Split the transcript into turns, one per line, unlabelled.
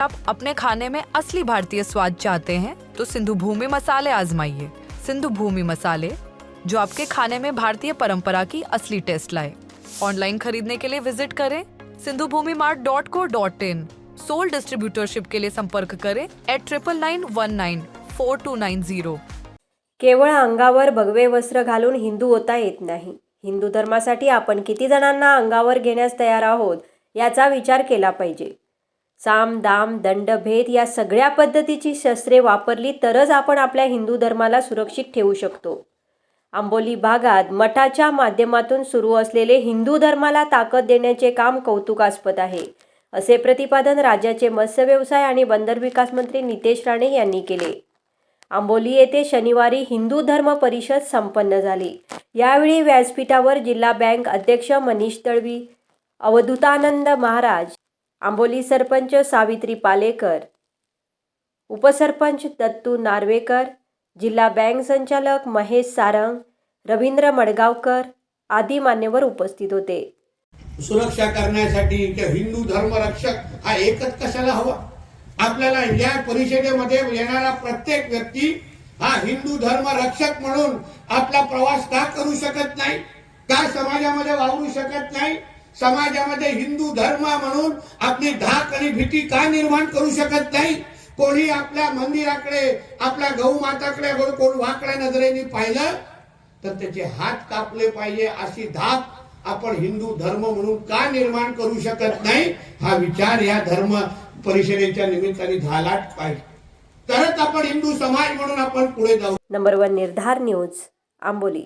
आप अपने खाने में असली भारतीय स्वाद चाहते हैं तो सिंधु भूमि मसाले आजमाइए। सिंधु भूमि मसाले जो आपके खाने में भारतीय परंपरा की असली टेस्ट लाए। ऑनलाइन खरीदने के लिए विजिट करें Sindhu Bhoomi mart dot co dot in. Sole distributorship के लिए संपर्क करें at triple nine one nine four two nine zero
केवळ अंगावर भगवे वस्त्र घालून हिंदू होता येत नाही. हिंदू धर्मासाठी आपण किती जणांना अंगावर घेण्यास तयार आहोत याचा विचार केला पाहिजे. साम दाम दंडभेद या सगळ्या पद्धतीची शस्त्रे वापरली तरच आपण आपल्या हिंदू धर्माला सुरक्षित ठेवू शकतो. आंबोली भागात मठाच्या माध्यमातून सुरू असलेले हिंदू धर्माला ताकद देण्याचे काम कौतुकास्पद आहे असे प्रतिपादन राज्याचे मत्स्य व्यवसाय आणि बंदर विकास मंत्री नितेश राणे यांनी केले. आंबोली येथे शनिवारी हिंदू धर्म परिषद संपन्न झाली. यावेळी व्यासपीठावर जिल्हा बँक अध्यक्ष मनीष तळवी अवधूतानंद महाराज आंबोली सरपंच सावित्री पालेकर. उपसरपंच दत्तू नार्वेकर. जिल्हा बँक संचालक महेश सारंग. रवींद्र मडगावकर आदी मान्यवर उपस्थित होते.
सुरक्षा करण्यासाठी हिंदू धर्म रक्षक हा एकच कशाला हवा? आपल्याला या परिषदेमध्ये येणारा प्रत्येक व्यक्ती हा हिंदू धर्म रक्षक म्हणून आपला प्रवास का करू शकत नाही? का समाजामध्ये वावरू शकत नाही? समाजामध्ये हिंदू धर्म म्हणून आपली धाक आणि भीती का निर्माण करू शकत नाही? कोणी आपल्या मंदिराकडे आपल्या गौ माताकडे कोण वाकड्या नजरेने पाहिलं तर त्याचे हात कापले पाहिजे अशी धाक आपण हिंदू धर्म म्हणून का निर्माण करू शकत नाही? हा विचार या धर्म परिषदेच्या निमित्ताने झालाच पाहिजे. तरच आपण हिंदू समाज म्हणून आपण पुढे जाऊ.
Number one Nirdhar news Amboli